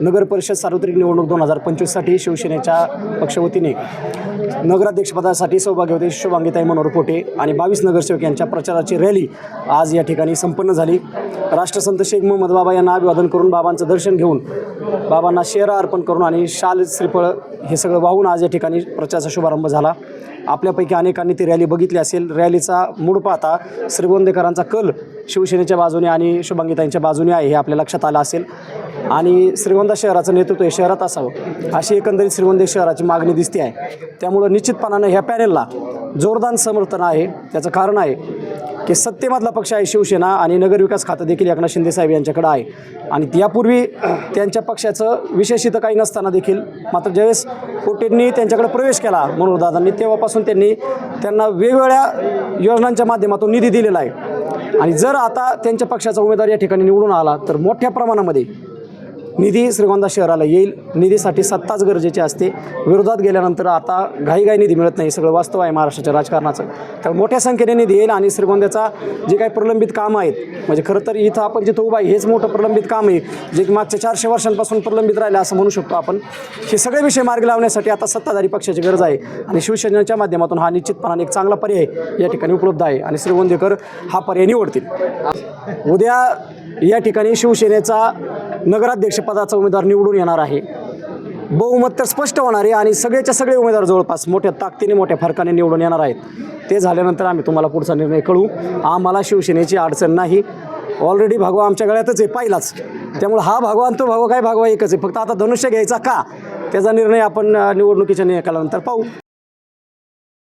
नगर परिषद सार्वत्रिक निवडणूक दोन हजार पंचवीससाठी शिवसेनेच्या पक्षवतीने नगराध्यक्षपदासाठी सौभाग्यवती शुभांगीताई मनोहर पोटे आणि बावीस नगरसेवक यांच्या प्रचाराची रॅली आज या ठिकाणी संपन्न झाली. राष्ट्रसंत शेख मोहम्मद बाबा यांना अभिवादन करून बाबांचं दर्शन घेऊन बाबांना शेरा अर्पण करून आणि शाल श्रीफळ हे सगळं वाहून आज या ठिकाणी प्रचाराचा शुभारंभ झाला. आपल्यापैकी अनेकांनी ती रॅली बघितली असेल. रॅलीचा मूड पाहता श्रीगोंदेकरांचा कल शिवसेनेच्या बाजूने आणि शुभांगीताईंच्या बाजूने आहे हे आपल्या लक्षात आलं असेल. आणि श्रीगोंदा शहराचं नेतृत्व हे शहरात असावं अशी एकंदरीत श्रीगोंदा शहराची मागणी दिसते आहे. त्यामुळं निश्चितपणानं ह्या पॅनेलला जोरदार समर्थन आहे त्याचं कारण आहे की सत्तेमधला पक्ष आहे शिवसेना आणि नगरविकास खातं देखील एकनाथ शिंदे साहेब यांच्याकडे आहे. आणि यापूर्वी त्यांच्या पक्षाचं विशेष इथं काही नसताना देखील मात्र ज्यावेळेस पोटेंनी त्यांच्याकडे प्रवेश केला मनोहरदादांनी तेव्हापासून त्यांनी त्यांना वेगवेगळ्या योजनांच्या माध्यमातून निधी दिलेला आहे. आणि जर आता त्यांच्या पक्षाचा उमेदवार या ठिकाणी निवडून आला तर मोठ्या प्रमाणामध्ये निधी श्रीगोंदा शहराला येईल. निधीसाठी सत्ताच गरजेची असते. विरोधात गेल्यानंतर आता घाईघाई निधी मिळत नाही. सगळं वास्तव आहे महाराष्ट्राच्या राजकारणाचं. तर मोठ्या संख्येने निधी येईल आणि श्रीगोंद्याचा जे काही प्रलंबित कामं आहेत म्हणजे खरं तर इथं आपण जिथं उभा आहे हेच मोठं प्रलंबित काम आहे जे की मागच्या चारशे वर्षांपासून प्रलंबित राहिलं असं म्हणू शकतो आपण. हे सगळे विषय मार्गी लावण्यासाठी आता सत्ताधारी पक्षाची गरज आहे आणि शिवसेनेच्या माध्यमातून हा निश्चितपणाने एक चांगला पर्याय या ठिकाणी उपलब्ध आहे आणि श्रीगोंदेकर हा पर्याय निवडतील. उद्या या ठिकाणी शिवसेनेचा नगराध्यक्षपदाचा उमेदवार निवडून येणार आहे. बहुमत तर स्पष्ट होणार आहे आणि सगळेच्या सगळे उमेदवार जवळपास मोठ्या ताकदीने मोठ्या फरकाने निवडून येणार आहेत. ते झाल्यानंतर आम्ही तुम्हाला पुढचा निर्णय कळू आम्हाला शिवसेनेची अडचण नाही. ऑलरेडी भागवा आमच्या गळ्यातच आहे पाहिलाच. त्यामुळे हा भागवा आणि तो भागवा काय भागवा एकच आहे. फक्त आता धनुष्य घ्यायचा का? त्याचा निर्णय आपण निवडणुकीच्या निकालानंतर पाहू.